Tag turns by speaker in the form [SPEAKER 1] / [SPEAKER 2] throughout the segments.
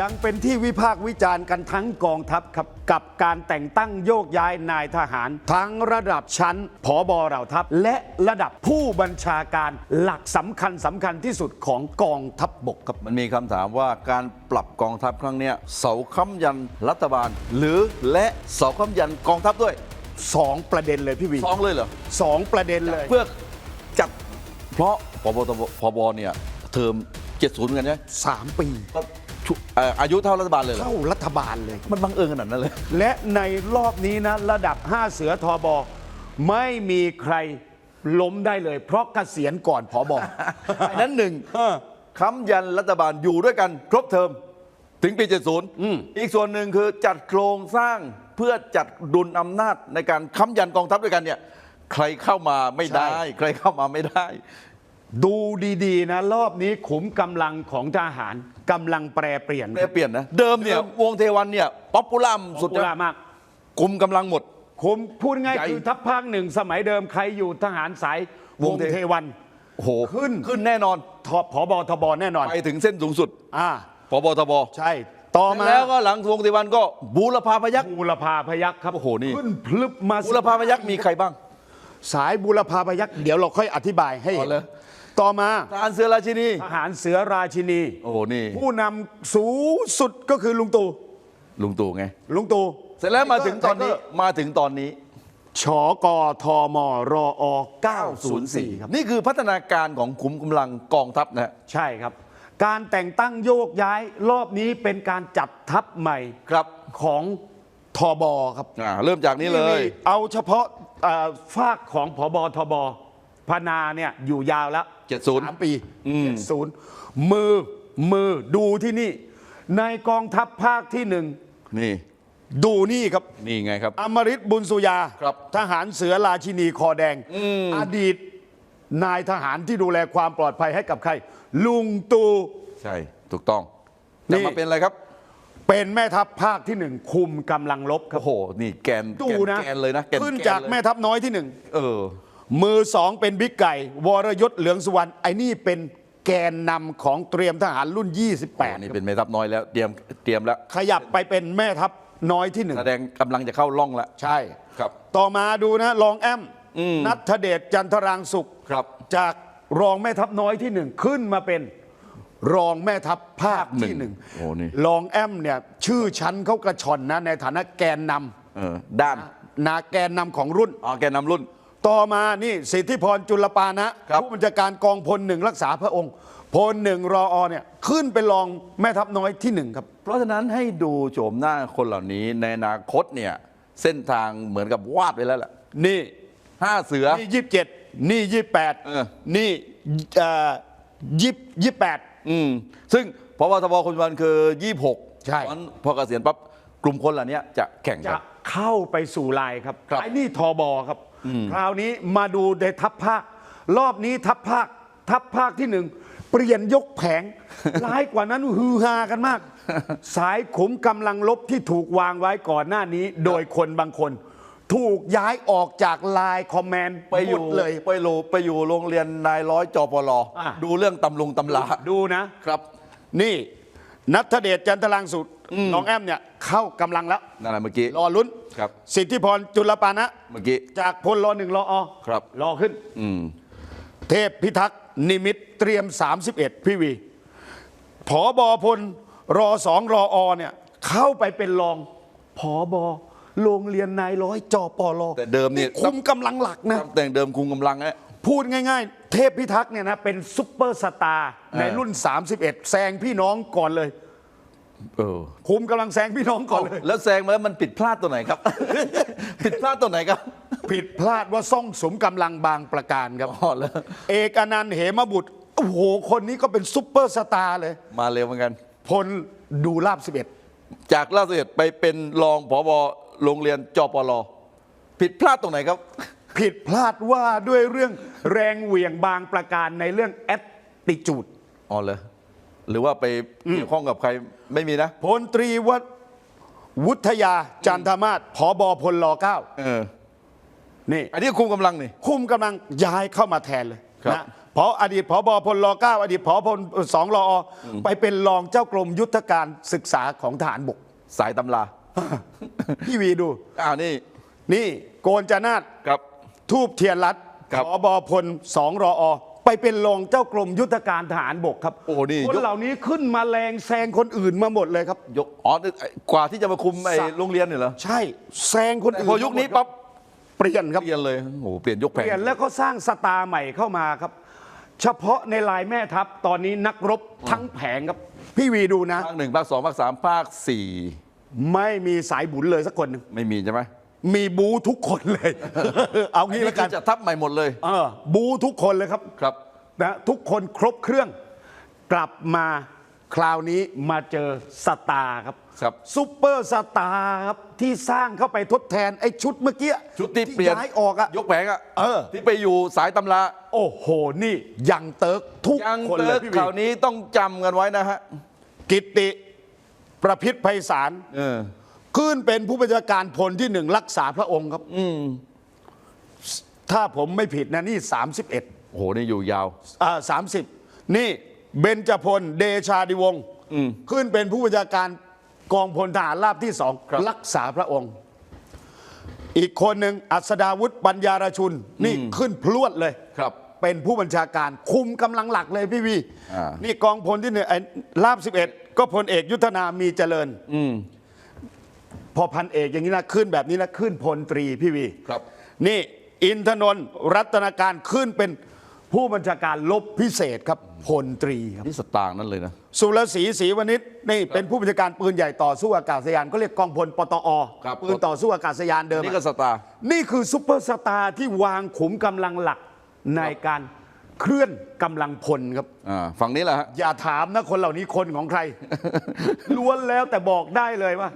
[SPEAKER 1] ยังเป็นที่วิพากษ์วิจารณ์กันทั้งกองทัพครับกับการแต่งตั้งโยกย้ายนายทหาร ทั้งระดับชั้นผอบอเหล่าทัพ และระดับผู้บัญชาการหลักสำคัญสำคัญที่สุดของกองทัพบบกครับ
[SPEAKER 2] มันมีคำถามว่าการปรับกองทัพครั้งเนี้ยเสาค้ำยันรัฐบาล หรือและเสาค้ำยันกองทัพด้วย
[SPEAKER 1] สองประเด็นเลยพี่วี
[SPEAKER 2] สองเลยเหรอ
[SPEAKER 1] สองประเด็นเลย
[SPEAKER 2] เพื่อจัดเพราะพบตบพบเนี่ยเทอม70เหมือนกันใช่ไหม
[SPEAKER 1] สามปี
[SPEAKER 2] ก็ ชุเอ่ออายุเท่ารัฐบาลเลยเหรอ
[SPEAKER 1] เข้ารัฐบาลเลย
[SPEAKER 2] มันบังเอิญขนาดนั้นเลย
[SPEAKER 1] และในรอบนี้นะ ระดับ 5 เสือทอบอไม่มีใครล้มได้เลย เพราะเกษียณก่อนผอบอ
[SPEAKER 2] อันนั้นหนึ่ง
[SPEAKER 1] เออ
[SPEAKER 2] ค้ำยันรัฐบาลอยู่ด้วยกัน ครบเทอม ถึงปี 70
[SPEAKER 1] อืม
[SPEAKER 2] อีกส่วนหนึ่งคือจัดโครงสร้างเพื่อจัดดุลอำนาจในการค้ำยันกองทัพด้วยกันเนี่ย ใครเข้ามาไม่ได้ ใครเข้ามาไม่ได้
[SPEAKER 1] ดูดีๆนะ รอบนี้ขุมกำลังของทหารกำลังแปรเปลี่ยน
[SPEAKER 2] แปรเปลี่ยนนะเดิมเนี่ยวงเทวันเนี่ยป๊อปปูล่าสุด
[SPEAKER 1] กุลามาก
[SPEAKER 2] กลุ่มกำลังหมด
[SPEAKER 1] ขุมพูดง่าย
[SPEAKER 2] ใหญ่
[SPEAKER 1] คือทัพภาคหนึ่งสมัยเดิมใครอยู่ทหารสายวง
[SPEAKER 2] วงเท
[SPEAKER 1] เทวัน
[SPEAKER 2] โอ้โห
[SPEAKER 1] ขึ้น
[SPEAKER 2] ขึ้นแน่นอน
[SPEAKER 1] ทผอบอทบแน่นอน
[SPEAKER 2] ไปถึงเส้นสูงสุด
[SPEAKER 1] อ่า
[SPEAKER 2] พบทบ
[SPEAKER 1] ใช่ต่อมา
[SPEAKER 2] แล้วก็หลังวงเทวันก็บูรพาพยักษ์
[SPEAKER 1] บูรพาพยักษ์ครับ
[SPEAKER 2] โอ้โหนี่
[SPEAKER 1] ขึ้นพลึบมา
[SPEAKER 2] บูรพาพยักษ์มีใครบ้าง
[SPEAKER 1] สายบูรพาพยักษ์เดี๋ยวเราค่อยอธิบายให้
[SPEAKER 2] อ๋อเหรอ
[SPEAKER 1] ต่อมา
[SPEAKER 2] ทหารเสือราชินี
[SPEAKER 1] ทหารเสือราชินี
[SPEAKER 2] โอ้โหนี่
[SPEAKER 1] ผู้นำสูงสุดก็คือลุงตู่
[SPEAKER 2] ลุงตู่ไง
[SPEAKER 1] ลุงตู่
[SPEAKER 2] เสร็จแล้วมาถึงตอนนี้
[SPEAKER 1] ไทเกร์
[SPEAKER 2] มาถึงตอนนี้
[SPEAKER 1] ชกทมรอ904 ครับ
[SPEAKER 2] นี่คือพัฒนาการของขุมกำลังกองทัพนะฮะ
[SPEAKER 1] ใช่ครับ การแต่งตั้งโยกย้ายรอบนี้เป็นการจัดทัพใหม่
[SPEAKER 2] ครับ
[SPEAKER 1] ของทบครับ
[SPEAKER 2] อ่าเริ่มจากนี้เลย
[SPEAKER 1] นี่เอาเฉพาะเอ่อฝากของผบทบพนาเนี่ยอยู่ยาวแล้ว
[SPEAKER 2] 70
[SPEAKER 1] สามปี
[SPEAKER 2] อืม
[SPEAKER 1] เจ็ดศูนย์มือมือดูที่นี่ ในกองทัพภาคที่หนึ่ง
[SPEAKER 2] นี่
[SPEAKER 1] ดูนี่ครับ
[SPEAKER 2] นี่ไงครับ
[SPEAKER 1] อมริตบุญสุยา
[SPEAKER 2] ครับ
[SPEAKER 1] ทหารเสือราชินีคอแดง อดีตนายทหารที่ดูแลความปลอดภัยให้กับใคร ลุงตู
[SPEAKER 2] ใช่ถูกต้อง
[SPEAKER 1] นี่
[SPEAKER 2] จะมาเป็นอะไรครับ
[SPEAKER 1] เป็นแม่ทัพภาคที่หนึ่งคุมกำลังรบครับ
[SPEAKER 2] โอ้โหนี่แกน
[SPEAKER 1] ดูนะ
[SPEAKER 2] แกนเลยนะแกน
[SPEAKER 1] ขึ้น
[SPEAKER 2] แน
[SPEAKER 1] จาก
[SPEAKER 2] เลย
[SPEAKER 1] แม่ทัพน้อยที่หนึ่ง
[SPEAKER 2] เออ
[SPEAKER 1] มือสองเป็นบิ๊กไก่ วรยศเหลืองสุวรรณไอ้นี่เป็นแกนนำของเตรียมทหารรุ่น
[SPEAKER 2] นี่
[SPEAKER 1] 28
[SPEAKER 2] เป็นแม่ทัพน้อยแล้วเตรียมเตรียมแล้ว
[SPEAKER 1] ขยับไปเป็นแม่ทัพน้อยที่หนึ่ง
[SPEAKER 2] แสดงกำลังจะเข้าล่องแล้ว
[SPEAKER 1] ใช่
[SPEAKER 2] ครับ
[SPEAKER 1] ต่อมาดูนะรองแอม
[SPEAKER 2] อืม
[SPEAKER 1] นัทเดชจันทรางสุข
[SPEAKER 2] ครับ
[SPEAKER 1] จากรองแม่ทัพน้อยที่หนึ่งขึ้นมาเป็นรองแม่ทัพภาคที่หนึ่ง
[SPEAKER 2] โอ้นี่
[SPEAKER 1] รองแอมเนี่ยชื่อชั้นเขากระชอนนะในฐานะแกนน
[SPEAKER 2] เออด้านำ
[SPEAKER 1] นาแกนนำของรุ่น
[SPEAKER 2] อ๋อแกนนำรุ่น
[SPEAKER 1] ต่อมานี่สิทธิพรจุลปานะครับผู้บัญชาการกองพลหนึ่งรักษาพระองค์พลหนึ่งรออเนี่ยขึ้นเป็นรองแม่ทัพน้อยที่หนึ่งครับ
[SPEAKER 2] เพราะฉะนั้นให้ดูโฉมหน้าคนเหล่านี้ในอนาคตเนี่ยเส้นทางเหมือนกับวาดไปแล้วล่ะ
[SPEAKER 1] นี่
[SPEAKER 2] ห้าเสือ
[SPEAKER 1] นี่ยี่สิบเจ็ดนี่ยี่แปด
[SPEAKER 2] เออ
[SPEAKER 1] นี่ยี่ยี่แปด
[SPEAKER 2] อืมซึ่งพบทบคนวันคือ26
[SPEAKER 1] ใช่
[SPEAKER 2] ตอนพอเกษียณปั๊บกลุ่มคนเหล่านี้จะแข่งกั
[SPEAKER 1] จะ
[SPEAKER 2] น
[SPEAKER 1] เข้าไปสู่ลายครับ
[SPEAKER 2] ครับ
[SPEAKER 1] ไอ้นี่ทอบอครับ คราวนี้มาดูในทัพภาค รอบนี้ทัพภาค ทัพภาคที่หนึ่งเปลี่ยนยกแผง ร้ายกว่านั้นฮือฮากันมาก สายขุมกำลังลบที่ถูกวางไว้ก่อนหน้านี้ โดยคนบางคน ถูกย้ายออกจากไลน์คอมเมนต์
[SPEAKER 2] ไปอยู่
[SPEAKER 1] หมดเลย
[SPEAKER 2] ไปโลไปอยู่โรงเรียนนายร้อยจปร
[SPEAKER 1] อะ
[SPEAKER 2] ดูเรื่องตำลุงตำลา
[SPEAKER 1] ดูนะ
[SPEAKER 2] ครับ
[SPEAKER 1] นี่นัทเดชจันทรางสุด น้องแอมเนี่ยเข้ากำลังแล้ว
[SPEAKER 2] นั่นแหละเมื่อกี้
[SPEAKER 1] รอลุ้น
[SPEAKER 2] ครับ
[SPEAKER 1] สิทธิพรจุลปานะ
[SPEAKER 2] เมื่อกี้
[SPEAKER 1] จากพลรอหนึ่งรออ
[SPEAKER 2] ครับ
[SPEAKER 1] รอขึ้น
[SPEAKER 2] อืม
[SPEAKER 1] เทพพิทักษ์นิมิตรเตรียม 31 พี่วีผอบอพลรอสองรออเนี่ย เข้าไปเป็นรองผอบอโรงเรียนนายร้อยจอปอลอ
[SPEAKER 2] แต่เดิมเนี่ย
[SPEAKER 1] คุมกำลังหลักนะ
[SPEAKER 2] แต่งเดิมคุมกำลังนะ
[SPEAKER 1] พูดง่ายๆ เทพพิทักษ์เนี่ยนะเป็นซุปเปอร์สตาร์ในรุ่น 31 แซงพี่น้องก่อนเลย
[SPEAKER 2] เออ
[SPEAKER 1] คุมกำลังแซงพี่น้องก่อนเลย
[SPEAKER 2] แล้วแซงมาแล้วมันผิดพลาดตัวไหนครับ ผิดพลาดตัวไหนครับ
[SPEAKER 1] ผิดพลาดว่าซ่องสมกำลังบางประการครับ
[SPEAKER 2] อ๋อแล้ว
[SPEAKER 1] เอกอนันต์เหมบุตรโอ้โหคนนี้ก็เป็นซุปเปอร์สตาร์เลย
[SPEAKER 2] มาเร็วเหมือนกัน
[SPEAKER 1] พลดูลาบสิบเอ็ด
[SPEAKER 2] จากล่าสุดไปเป็นรองผบโรงเรียนจปรผิดพลาดตรงไหนครับ
[SPEAKER 1] ผิดพลาดว่าด้วยเรื่องแรงเหวี่ยงบางประการในเรื่องแอตติจูด
[SPEAKER 2] อ๋อเลย หรือว่าไปเกี่ยวข้องกับใครไม่มีนะ
[SPEAKER 1] พลตรีวัฒวุฒยาจันทมาศผอบอพลรอเก้า
[SPEAKER 2] เออ
[SPEAKER 1] นี่
[SPEAKER 2] อันนี้คุมกำลังนี่
[SPEAKER 1] คุมกำลังย้ายเข้ามาแทนเลย
[SPEAKER 2] ครับ
[SPEAKER 1] นะพออดีตผบพลรเก้าอดีตผอพลสองรอไปเป็นรองเจ้ากรมยุทธการศึกษาของทหารบก
[SPEAKER 2] สายตำรา
[SPEAKER 1] พี่วีดู
[SPEAKER 2] อ้าวนี่
[SPEAKER 1] นี่โกนจนาด
[SPEAKER 2] ครับ
[SPEAKER 1] ทูบเทียนรัตน์
[SPEAKER 2] ครับ
[SPEAKER 1] ผบพลสองรอ ไปเป็นรองเจ้ากรมยุทธการทหารบกครับ
[SPEAKER 2] โอ้นี่
[SPEAKER 1] คน
[SPEAKER 2] ยก
[SPEAKER 1] เหล่านี้ขึ้นมาแรงแซงคนอื่นมาหมดเลยครับ
[SPEAKER 2] ยกอ๋อกว่าที่จะมาคุมไอ้
[SPEAKER 1] สะ
[SPEAKER 2] โรงเรียนเนี่ยเหรอ
[SPEAKER 1] ใช่แซงคน
[SPEAKER 2] แต่
[SPEAKER 1] อื่น
[SPEAKER 2] พอยุคนี้ปั๊บ
[SPEAKER 1] เปลี่ยนครับ
[SPEAKER 2] เปลี่ยนเลยโอ้โหเปลี่ยนยกแผ
[SPEAKER 1] เป
[SPEAKER 2] ง
[SPEAKER 1] ลี่ยนแล้วก็สร้างสตาร์ใหม่เข้ามาครับ เฉพาะในลายแม่ทัพตอนนี้นักรบทั้งแผงครับ พี่วีดูนะ
[SPEAKER 2] ภาคหนึ่งภาคสองภาคสามภาคสี่
[SPEAKER 1] ไม่มีสายบุญเลยสักคนหนึ่ง
[SPEAKER 2] ไม่มีใช่ไหม
[SPEAKER 1] มีบูทุกคนเลย เอางี้แล้วกัน
[SPEAKER 2] จะทับใหม่หมดเลย
[SPEAKER 1] เออบูทุกคนเลยครับ
[SPEAKER 2] ครับ
[SPEAKER 1] นะทุกคนครบเครื่อง กลับมาคราวนี้มาเจอสตาร์ครับ
[SPEAKER 2] ครับ
[SPEAKER 1] ซุปเปอร์สตาร์ครับที่สร้างเข้าไปทดแทนไอ้ชุดเมื่อกี้
[SPEAKER 2] ชุดที่เปลี่ยน
[SPEAKER 1] ย้ายออกอะ
[SPEAKER 2] ยกแผงอะ
[SPEAKER 1] เออ
[SPEAKER 2] ที่ไปอยู่สายตำรา
[SPEAKER 1] โอ้โหนี่ยังเติร์กทุก
[SPEAKER 2] ยัง
[SPEAKER 1] คน
[SPEAKER 2] เติ
[SPEAKER 1] เลย
[SPEAKER 2] ร์ก
[SPEAKER 1] พี่
[SPEAKER 2] ค
[SPEAKER 1] วี
[SPEAKER 2] ราวนี้ต้องจำกันไว้นะฮะ
[SPEAKER 1] กิตติประพิษไพศาล
[SPEAKER 2] เออ
[SPEAKER 1] ขึ้นเป็นผู้บัญชาการพลที่หนึ่งรักษาพระองค์ครับ
[SPEAKER 2] อืม
[SPEAKER 1] ถ้าผมไม่ผิดนะนี่ 31
[SPEAKER 2] โอ้โห นี่อยู่ยาว
[SPEAKER 1] อ่าสามสิบนี่เบญจพลเดชาดิวงศ์
[SPEAKER 2] อืม
[SPEAKER 1] ขึ้นเป็นผู้บัญชาการกองพลทหารราบที่สอง
[SPEAKER 2] ครับ
[SPEAKER 1] รักษาพระองค์ อีกคนหนึ่งอัศดาวุฒิปัญญารชุน นี่ขึ้นพลวดเลย
[SPEAKER 2] ครับ
[SPEAKER 1] เป็นผู้บัญชาการคุมกำลังหลักเลยพี่วี
[SPEAKER 2] อ่านี่
[SPEAKER 1] นี่กองพลที่หนึ่งไอ้ลาบสิบเอ็ดก็พลเอกยุทธนามีเจริญ
[SPEAKER 2] อืม
[SPEAKER 1] พอพันเอกอย่างนี้นะขึ้นแบบนี้นะขึ้นพลตรีพี่วี
[SPEAKER 2] ครับ
[SPEAKER 1] นี่อินทนนท์รัตนาการขึ้นเป็นผู้บัญชาการลบพิเศษครับพลตรีครับ
[SPEAKER 2] นี่สตางค์นั่นเลยนะ
[SPEAKER 1] สุรศรีศรีวณิชนี่เป็นผู้บัญชาการปืนใหญ่ต่อสู้อากาศยานก็เรียกกองพลปตอ
[SPEAKER 2] ครับ
[SPEAKER 1] ปืนต่อสู้อากาศยานเดิม
[SPEAKER 2] นี่ก็
[SPEAKER 1] อะ
[SPEAKER 2] สตางค์
[SPEAKER 1] นี่คือซุปเปอร์สตาร์ที่วางขุมกำลังหลักในการ เคลื่อนกำลังพลครับ
[SPEAKER 2] อ่าฝั่งนี้แหละฮะ
[SPEAKER 1] อย่าถามนะคนเหล่านี้คนของใคร ล้วนแล้วแต่บอกได้เลยว่า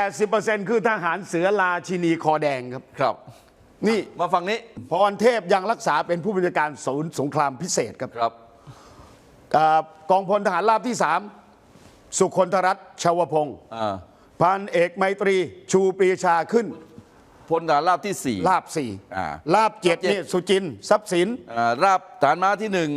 [SPEAKER 1] 80%คือทหารเสือราชินีคอแดงครับ
[SPEAKER 2] ครับ
[SPEAKER 1] นี่
[SPEAKER 2] มาฝั่งนี้
[SPEAKER 1] พรเทพยังรักษาเป็นผู้บัญชาการศูนย์สงครามพิเศษครับ
[SPEAKER 2] ครับ
[SPEAKER 1] อ่ากองพลทหารราบที่ 3 สุคนธรัตน์ชาวพงศ์
[SPEAKER 2] อ่า
[SPEAKER 1] พันเอกไมตรี ชูปรีชาขึ้น
[SPEAKER 2] พลทหารราบที่สี่
[SPEAKER 1] ลาบสี่
[SPEAKER 2] อ่า
[SPEAKER 1] ลาบเจ็ด
[SPEAKER 2] ลาบเจ็ด
[SPEAKER 1] นี่สุจินทร์ทรัพย์สิน
[SPEAKER 2] อ่าราบฐานม้าที่หนึ่ง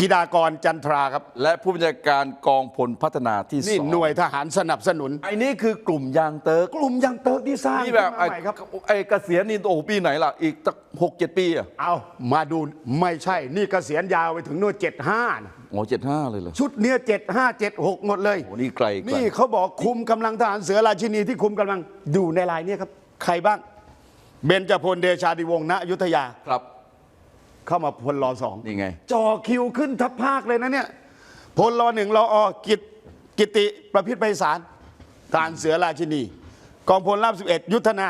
[SPEAKER 1] กิดากรจันทราครับ
[SPEAKER 2] และผู้บัญชาการกองพลพัฒนาที่ส
[SPEAKER 1] นี่
[SPEAKER 2] อง
[SPEAKER 1] หน่วยทหารสนับสนุน
[SPEAKER 2] ไอ้นี่คือกลุ่มยางเติร์ก
[SPEAKER 1] กลุ่มยังเติร์กที่สร้าง
[SPEAKER 2] นี่แบบ
[SPEAKER 1] ขึ้นมาใหม่ครับ
[SPEAKER 2] ไอ้เกษียณนี่โอ้โหปีไหนล่ะ อีกสักหกเจ็ดปีอะ
[SPEAKER 1] เอามาดูไม่ใช่ นี่เกษียณยาวไปถึงนู่นเจ็ดห้า
[SPEAKER 2] โอ้เจ็ดห้าเลยเหรอ
[SPEAKER 1] ชุดเนี้ยเจ็ดห้าเจ็ดหกหมดเลย
[SPEAKER 2] โอ้นี่ไกลไกล
[SPEAKER 1] นี่เขาบอกคุมกำลังทหารเสือราชินีที่คุมกำลังอยู่ในลายเนี้ครับ ใครบ้าง เบญจพลเดชาดิวงศ์ณอยุธยา
[SPEAKER 2] ครับ
[SPEAKER 1] เข้ามาพลรอสอง
[SPEAKER 2] นี่ไง
[SPEAKER 1] จ่อคิวขึ้นทัพภาคเลยนะเนี่ย พลรอหนึ่งรออกิตกิติประพิษไพศาลทหารเสือราชินี กองพลราบสิบเอ็ดยุทธนา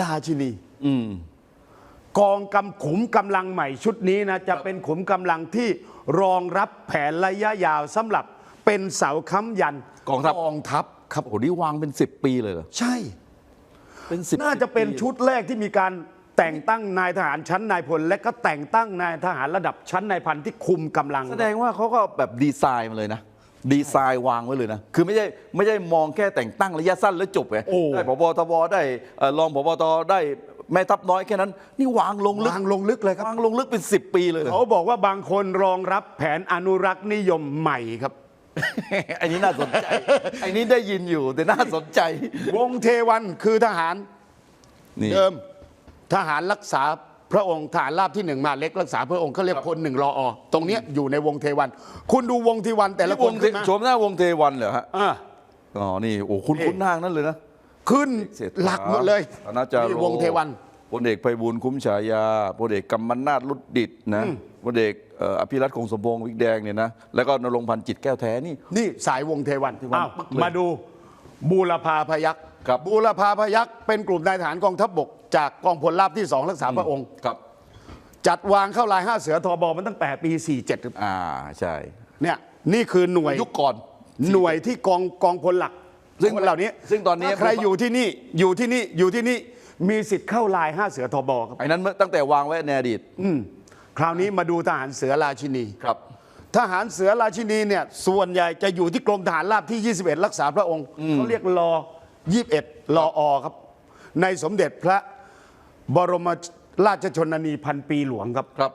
[SPEAKER 1] ราชินี
[SPEAKER 2] อืม
[SPEAKER 1] กองกำขุมกำลังใหม่ชุดนี้นะจะเป็นขุมกำลังที่รองรับแผนระยะยาวสำหรับเป็นเสาค้ำยัน
[SPEAKER 2] กองทัพ
[SPEAKER 1] กองทัพครับ
[SPEAKER 2] โอ้โหนี่วางเป็นสิบปีเลยเหรอ
[SPEAKER 1] ใช่
[SPEAKER 2] เป็นสิบ
[SPEAKER 1] น่าจะเป็นชุดแรกที่มีการแต่งตั้งนายทหารชั้นนายพล และก็แต่งตั้งนายทหารระดับชั้นนายพันที่คุมกำลัง
[SPEAKER 2] แสดงว่าเขาก็แบบดีไซน์มาเลยนะ ดีไซน์วางไว้เลยนะ คือไม่ใช่ไม่ใช่มองแค่แต่งตั้งระยะสั้นแล้วจบไง
[SPEAKER 1] โอ้
[SPEAKER 2] ได้ผบทบได้เอ่อรองผบตได้แม่ทัพน้อยแค่นั้น นี่วางลงลึก
[SPEAKER 1] วางลงลึกเลยครับ
[SPEAKER 2] วางลงลึกเป็นสิบปีเลยเหรอ
[SPEAKER 1] เขาบอกว่าบางคนรองรับแผนอนุรักษ์นิยมใหม่ครับ
[SPEAKER 2] ไอ้นี้น่าสนใจไอ้นี้ได้ยินอยู่แต่น่าสนใจ
[SPEAKER 1] วงเทวันคือทหาร
[SPEAKER 2] นี่
[SPEAKER 1] เดิมทหารรักษาพระองค์ทหารราบที่หนึ่งมาเล็กรักษาพระองค์เขาเรียกพลหนึ่งรออตรงเนี้ยอยู่ในวงเทวัน คุณดูวงเทวันแต่ละ
[SPEAKER 2] นี่
[SPEAKER 1] คว
[SPEAKER 2] ง
[SPEAKER 1] น
[SPEAKER 2] เท
[SPEAKER 1] ขึ้นมา
[SPEAKER 2] ชมหน้าวงเทวันเหรอฮะ
[SPEAKER 1] อ่า
[SPEAKER 2] อ๋อนี่โอ้คุณ
[SPEAKER 1] นี่
[SPEAKER 2] คุณนางนั่นเลยนะ
[SPEAKER 1] ขึ้น
[SPEAKER 2] เศรษฐา
[SPEAKER 1] หลักหมดเลย
[SPEAKER 2] ธนาจาร
[SPEAKER 1] นี่
[SPEAKER 2] โร
[SPEAKER 1] วงเทวัน
[SPEAKER 2] พลเอกไพบูลย์คุ้มฉายาพลเอกกำมนาตรุดดิตนะพลเอก เอ่ออภิรัตคงสมพงษ์วิกแดงเนี่ยนะแล้วก็นรงค์พันธ์จิตแก้วแท้นี่
[SPEAKER 1] นี่สายวงเทวัน
[SPEAKER 2] เทวัน
[SPEAKER 1] อ้าว
[SPEAKER 2] ปึ๊กเลย
[SPEAKER 1] มาดูบูรพาพยักษ์
[SPEAKER 2] ครับ
[SPEAKER 1] บูรพาพยักษ์เป็นกลุ่มนายทหารกองทัพบก จากกองพลราบที่สองรักษาพระองค์
[SPEAKER 2] ครับ
[SPEAKER 1] จัดวางเข้าลายห้าเสือทอบอมันตั้งแต่ปี 47ครับ
[SPEAKER 2] อ่าใช่
[SPEAKER 1] เนี่ยนี่คือหน่วย
[SPEAKER 2] ยุคก่อน
[SPEAKER 1] หน่วยที่กองกองพลหลัก
[SPEAKER 2] ซึ่ง
[SPEAKER 1] คนเหล่านี้
[SPEAKER 2] ซึ่งตอนนี้
[SPEAKER 1] ถ้าใครอยู่ที่นี่อยู่ที่นี่อยู่ที่นี่มีสิทธิ์เข้าลายห้าเสือทอบอครับ
[SPEAKER 2] ไอ้นั้นเมื่อตั้งแต่วางไว้ในอดีต
[SPEAKER 1] อืม คราวนี้มาดูทหารเสือราชินี
[SPEAKER 2] ครับ
[SPEAKER 1] ทหารเสือราชินีเนี่ยส่วนใหญ่จะอยู่ที่กรมทหารราบที่ 21 รักษาพระองค์เขาเรียกรอ21รออครับ ในสมเด็จพระบรมราชชนนีพันปีหลวงครับ
[SPEAKER 2] ครับ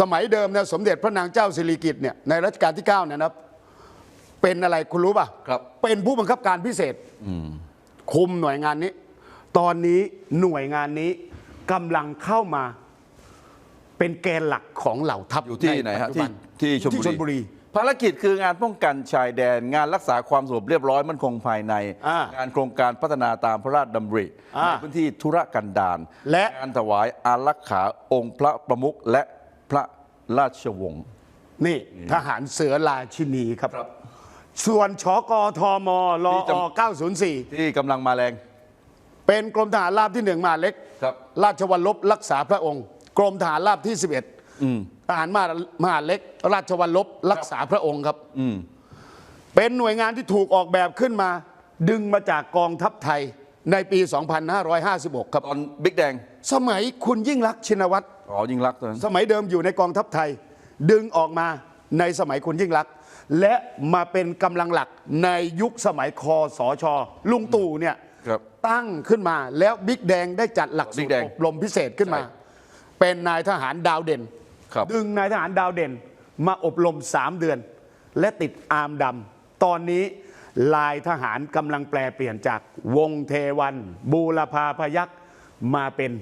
[SPEAKER 1] สมัยเดิมเนี่ยสมเด็จพระนางเจ้าสิริกิติ์เนี่ยในรัชกาลที่9เนี่ยนะเป็นอะไรคุณรู้ป่ะ
[SPEAKER 2] ครับ
[SPEAKER 1] เป็นผู้บังคับการพิเศษคุมหน่วยงานนี้ ตอนนี้หน่วยงานนี้กำลังเข้ามา เป็นแกนหลักของเหล่าทัพ
[SPEAKER 2] อยู่ที่ไหนฮะ
[SPEAKER 1] ปัจจุ
[SPEAKER 2] ที่
[SPEAKER 1] บัน
[SPEAKER 2] ที่ชล
[SPEAKER 1] ที่ชลบุ
[SPEAKER 2] บุ
[SPEAKER 1] รี
[SPEAKER 2] รีภารกิจคืองานป้องกันชายแดน งานรักษาความสงบเรียบร้อยมั่นคงภายใน
[SPEAKER 1] อ่างา
[SPEAKER 2] นโครงการพัฒนาตามพระราชดำริ
[SPEAKER 1] อ่า
[SPEAKER 2] ในพื้นที่ธุรกันดาร
[SPEAKER 1] และ
[SPEAKER 2] งานถวายอารักขาองค์พระประมุขและพระราชวงศ์
[SPEAKER 1] นี่ทหารเสือราชินีครับ
[SPEAKER 2] ครับ
[SPEAKER 1] ส่วนชกทมร
[SPEAKER 2] ที่
[SPEAKER 1] อ
[SPEAKER 2] จะ
[SPEAKER 1] 904
[SPEAKER 2] ที่กำลังมาแรง
[SPEAKER 1] เป็นกรมทหารราบที่หนึ่งมหาดเล็ก
[SPEAKER 2] ครับ
[SPEAKER 1] ราชวัลลบรักษาพระองค์ กรมทหารราบที่ 11ทหารมหามหาดเล็ก ราชวัลลบรักษาพระองค์ครับ
[SPEAKER 2] อืม
[SPEAKER 1] เป็นหน่วยงานที่ถูกออกแบบขึ้นมา ดึงมาจากกองทัพไทยในปี 2556 ครับ
[SPEAKER 2] ตอนบิ๊กแดง
[SPEAKER 1] สมัยคุณยิ่งรักษณ์ชินวัตร
[SPEAKER 2] อ๋อยิ่งรักษณ์ตอนนั้น
[SPEAKER 1] สมัยเดิมอยู่ในกองทัพไทย ดึงออกมาในสมัยคุณยิ่งรักษณ์และมาเป็นกำลังหลักในยุคสมัยคอสชลุงตู่เนี่ย
[SPEAKER 2] ครับ
[SPEAKER 1] ตั้งขึ้นมาแล้วบิ๊กแดงได้จัดหลักสู
[SPEAKER 2] บิ๊
[SPEAKER 1] ต
[SPEAKER 2] กแด
[SPEAKER 1] รงอบรมพิเศษขึ้นมา
[SPEAKER 2] ใช่
[SPEAKER 1] เป็นนายทหารดาวเด่น
[SPEAKER 2] ครับ
[SPEAKER 1] ดึงนายทหารดาวเด่น มาอบรม 3 เดือน และติดอาร์มดำตอนนี้ลายทหารกำลังแปลเปลี่ยนจากวงเทวัน บูรพาพยักษ์มาเป็น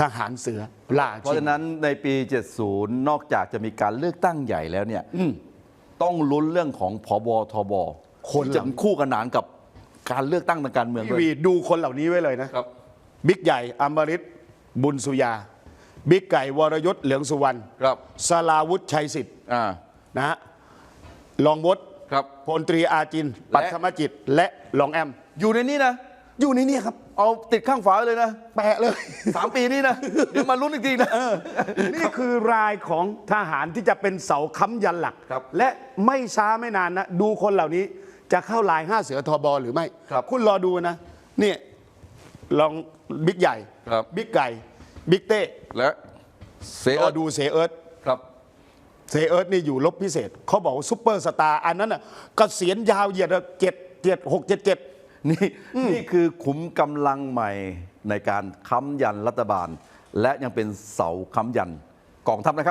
[SPEAKER 1] ทหารเสือรา
[SPEAKER 2] เพราะ
[SPEAKER 1] ชิ
[SPEAKER 2] ฉะ
[SPEAKER 1] นี
[SPEAKER 2] นั้นในปี 70 นอกจากจะมีการเลือกตั้งใหญ่แล้วเนี่ยต้องลุ้นเรื่องของผบทบ
[SPEAKER 1] คน
[SPEAKER 2] ที่
[SPEAKER 1] เห
[SPEAKER 2] จะ
[SPEAKER 1] ล่า
[SPEAKER 2] คู่ขนานกับการเลือกตั้งทางการเมือง
[SPEAKER 1] ที
[SPEAKER 2] ด้วย
[SPEAKER 1] วีดูคนเหล่านี้ไว้เลยนะ
[SPEAKER 2] ครับ
[SPEAKER 1] บิ๊กใหญ่อมริตบุญสุยา บิ๊กไก่วรยศเหลืองสุวรรณ
[SPEAKER 2] ครับ
[SPEAKER 1] สลาวุฒิชัยสิทธิ์
[SPEAKER 2] อ่า
[SPEAKER 1] นะฮะรองวศ
[SPEAKER 2] ครับ
[SPEAKER 1] พลตรีอาจิน ปัทมจิต และรองแอม
[SPEAKER 2] อยู่ในนี้นะ
[SPEAKER 1] อยู่ในนี้ครับ
[SPEAKER 2] เอาติดข้างฝาไว้เลยนะ
[SPEAKER 1] แปะเลย
[SPEAKER 2] สามปีนี้นะ เดี๋ยวมาลุ้นอีกทีนะ
[SPEAKER 1] นี่คือรายของทหารที่จะเป็นเสาค้ำยันหลัก
[SPEAKER 2] ครับ
[SPEAKER 1] และไม่ช้าไม่นานนะ ดูคนเหล่านี้จะเข้าลายห้าเสือทอบอหรือไม่
[SPEAKER 2] ครับ
[SPEAKER 1] คุณรอดูนะ นี่ลองบิ๊กใหญ่
[SPEAKER 2] ครับ
[SPEAKER 1] บิ๊กไก่ บิ๊กเต้
[SPEAKER 2] และเซ
[SPEAKER 1] ร
[SPEAKER 2] เอิ
[SPEAKER 1] อ
[SPEAKER 2] ร์ด
[SPEAKER 1] ดูเสเอิร์ธ
[SPEAKER 2] ครับ
[SPEAKER 1] เซเอิร์ธนี่อยู่ลบพิเศษ เขาบอกว่าซุปเปอร์สตาร์อันนั้นน่ะเกษียณยาวเหยียดเจ็ดเจ็ดหกเจ็ดเจ็ด
[SPEAKER 2] นี่นี่คือขุมกำลังใหม่ในการค้ำยันรัฐบาล และยังเป็นเสาค้ำยันกองทัพนะครับ